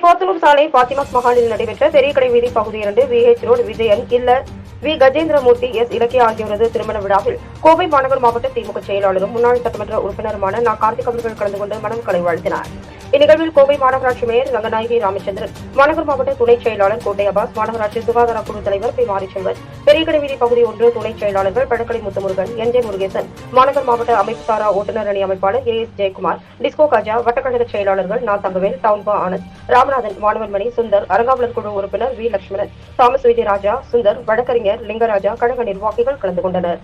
கோத்தலூர் சாலை பாத்திமாஸ் மகாலில் நடைபெற்ற பெரிய கடை வீதி பகுதி இரண்டு விஹெச் ரோடு விஜயன் இல்ல வி கஜேந்திரமூர்த்தி எஸ் இலக்கிய ஆகியோரது திருமண விழாவில் கோவை மாநகர் மாவட்ட திமுக செயலாளரும் முன்னாள் சட்டமன்ற உறுப்பினருமான நா. கார்த்திக் அவர்கள் கலந்து கொண்டு மனம்களை வாழ்த்தினார் இந்நிகழ்வில் கோவை மாநகராட்சி மேயர் ரங்கநாயகி ராமச்சந்திரன் மாநகர் மாவட்ட துணை செயலாளர் கோட்டை அபாஸ் மாநகராட்சி சுகாதார குழு தலைவர் பி. மாரிச்செல்வன் பெரியகடை வீதி பகுதி ஒன்று துணை செயலாளர்கள் பழக்கடை முத்துமுருகன் என். ஜே. முருகேசன் மாநகர் மாவட்ட அமைப்பு சாரா ஓட்டுநர் அணி அமைப்பாளர் A. S. Jayakumar disco Khaja வட்டக்கழக செயலாளர்கள் நா. தங்கவேல் டவுன்பா ஆனந்த் ராமநாதன் மாணவன்மணி சுந்தர் அரங்காவலர் குழு உறுப்பினர் வி. லட்சுமணன் தாமஸ் விஜய் ராஜா சுந்தர் வழக்கறிஞர் லிங்கராஜா கழக நிர்வாகிகள் கலந்து கொண்டனர்.